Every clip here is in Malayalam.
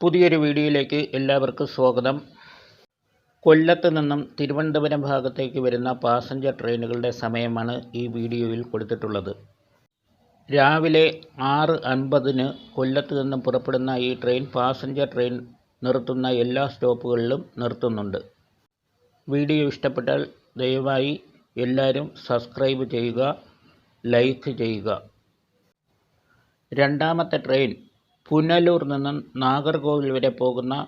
പുതിയൊരു വീഡിയോയിലേക്ക് എല്ലാവർക്കും സ്വാഗതം. കൊല്ലത്ത് നിന്നും തിരുവനന്തപുരം ഭാഗത്തേക്ക് വരുന്ന പാസഞ്ചർ ട്രെയിനുകളുടെ സമയമാണ് ഈ വീഡിയോയിൽ കൊടുത്തിട്ടുള്ളത്. രാവിലെ ആറ് അൻപതിന് കൊല്ലത്ത് നിന്നും പുറപ്പെടുന്ന ഈ ട്രെയിൻ പാസഞ്ചർ ട്രെയിൻ നിർത്തുന്ന എല്ലാ സ്റ്റോപ്പുകളിലും നിർത്തുന്നുണ്ട്. വീഡിയോ ഇഷ്ടപ്പെട്ടാൽ ദയവായി എല്ലാവരും സബ്സ്ക്രൈബ് ചെയ്യുക ലൈക്ക് ചെയ്യുക. രണ്ടാമത്തെ ട്രെയിൻ പുനലൂർ നിന്നും നാഗർകോവിൽ വരെ പോകുന്ന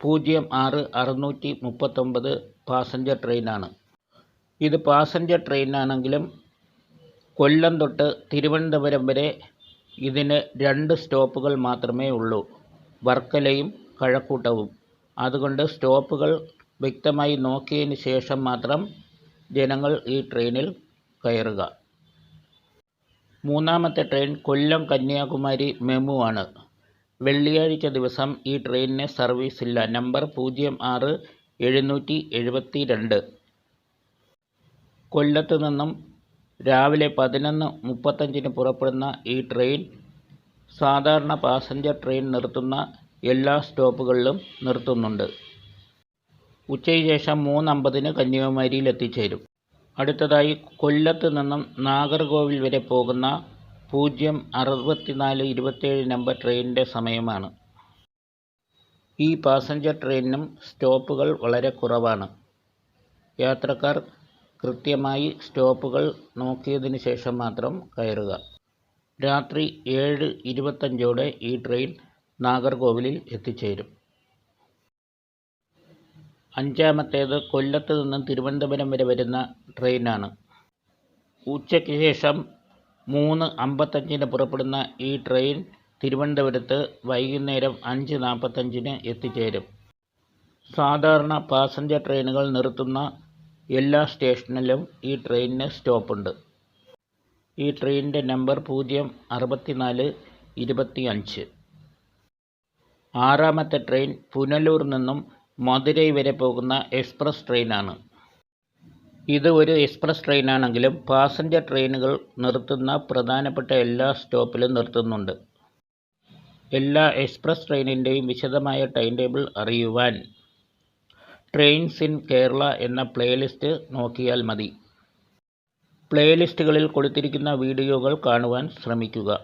പൂജ്യം ആറ് അറുന്നൂറ്റി മുപ്പത്തൊമ്പത് പാസഞ്ചർ ട്രെയിനാണ്. ഇത് പാസഞ്ചർ ട്രെയിനാണെങ്കിലും കൊല്ലം തൊട്ട് തിരുവനന്തപുരം വരെ ഇതിന് രണ്ട് സ്റ്റോപ്പുകൾ മാത്രമേ ഉള്ളൂ. വർക്കലയും കഴക്കൂട്ടവും. അതുകൊണ്ട് സ്റ്റോപ്പുകൾ വ്യക്തമായി നോക്കിയതിന് ശേഷം മാത്രം ജനങ്ങൾ ഈ ട്രെയിനിൽ കയറുക. മൂന്നാമത്തെ ട്രെയിൻ കൊല്ലം കന്യാകുമാരി മെമു ആണ്. വെള്ളിയാഴ്ച ദിവസം ഈ ട്രെയിനിന് സർവീസ് ഇല്ല നമ്പർ പൂജ്യം ആറ് എഴുന്നൂറ്റി എഴുപത്തി രണ്ട് കൊല്ലത്ത് നിന്നും രാവിലെ പതിനൊന്ന് മുപ്പത്തഞ്ചിന് പുറപ്പെടുന്ന ഈ ട്രെയിൻ സാധാരണ പാസഞ്ചർ ട്രെയിൻ നിർത്തുന്ന എല്ലാ സ്റ്റോപ്പുകളിലും നിർത്തുന്നുണ്ട്. ഉച്ചയ്ക്ക് ശേഷം മൂന്നമ്പതിന് കന്യാകുമാരിയിൽ എത്തിച്ചേരും അടുത്തതായി കൊല്ലത്ത് നിന്നും നാഗർകോവിൽ വരെ പോകുന്ന പൂജ്യം അറുപത്തിനാല് ഇരുപത്തേഴ് നമ്പർ ട്രെയിനിന്റെ സമയമാണ്. ഈ പാസഞ്ചർ ട്രെയിനിനും സ്റ്റോപ്പുകൾ വളരെ കുറവാണ്. യാത്രക്കാർ കൃത്യമായി സ്റ്റോപ്പുകൾ നോക്കിയതിന് ശേഷം മാത്രം കയറുക. രാത്രി ഏഴ് ഇരുപത്തഞ്ചോടെ ഈ ട്രെയിൻ നാഗർകോവിലിൽ എത്തിച്ചേരും. അഞ്ചാമത്തേത് കൊല്ലത്ത് നിന്നും തിരുവനന്തപുരം വരെ വരുന്ന ട്രെയിനാണ്. ഉച്ചയ്ക്ക് ശേഷം മൂന്ന് അമ്പത്തഞ്ചിന് പുറപ്പെടുന്ന ഈ ട്രെയിൻ തിരുവനന്തപുരത്ത് വൈകുന്നേരം അഞ്ച് നാൽപ്പത്തഞ്ചിന് എത്തിച്ചേരും. സാധാരണ പാസഞ്ചർ ട്രെയിനുകൾ നിർത്തുന്ന എല്ലാ സ്റ്റേഷനിലും ഈ ട്രെയിനിന് സ്റ്റോപ്പുണ്ട്. ഈ ട്രെയിനിന്റെ നമ്പർ പൂജ്യം അറുപത്തിനാല് ഇരുപത്തി അഞ്ച് ആറാമത്തെ ട്രെയിൻ പുനലൂർ നിന്നും മധുരൈ വരെ പോകുന്ന എക്സ്പ്രസ് ട്രെയിനാണ്. ഇത് ഒരു എക്സ്പ്രസ് ട്രെയിനാണെങ്കിലും പാസഞ്ചർ ട്രെയിനുകൾ നിർത്തുന്ന പ്രധാനപ്പെട്ട എല്ലാ സ്റ്റോപ്പിലും നിർത്തുന്നുണ്ട്. എല്ലാ എക്സ്പ്രസ് ട്രെയിനിന്റെയും വിശദമായ ടൈം ടേബിൾ അറിയുവാൻ ട്രെയിൻസ് ഇൻ കേരള എന്ന പ്ലേലിസ്റ്റ് നോക്കിയാൽ മതി. പ്ലേലിസ്റ്റുകളിൽ കൊടുത്തിരിക്കുന്ന വീഡിയോകൾ കാണുവാൻ ശ്രമിക്കുക.